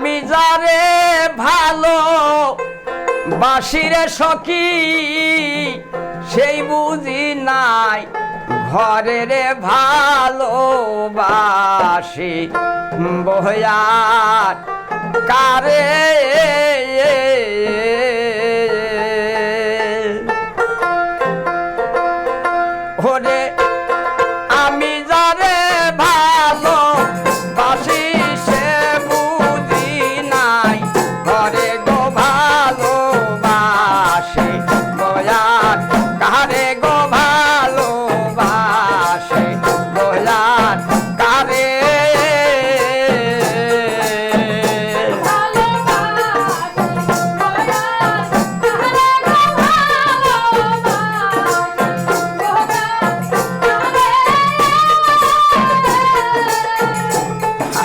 আমি যারে ভালো বাসিরে সখী সেই বুঝি নাই ঘরে রে ভালোবাসি বহয়ার কারে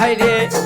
I did.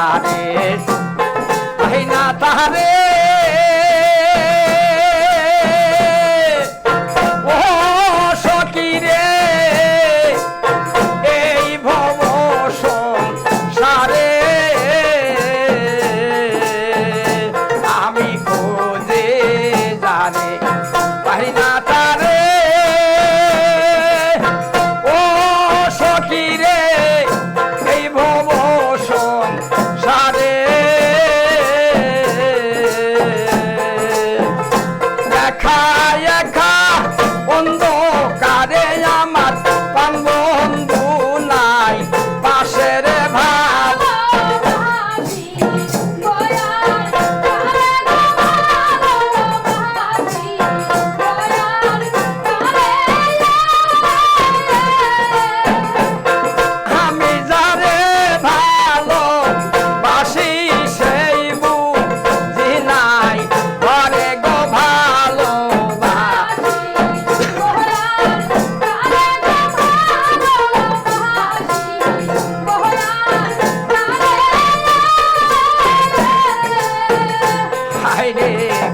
তাহারে আহিনা তাহারে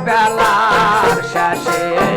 বেলার শেষে।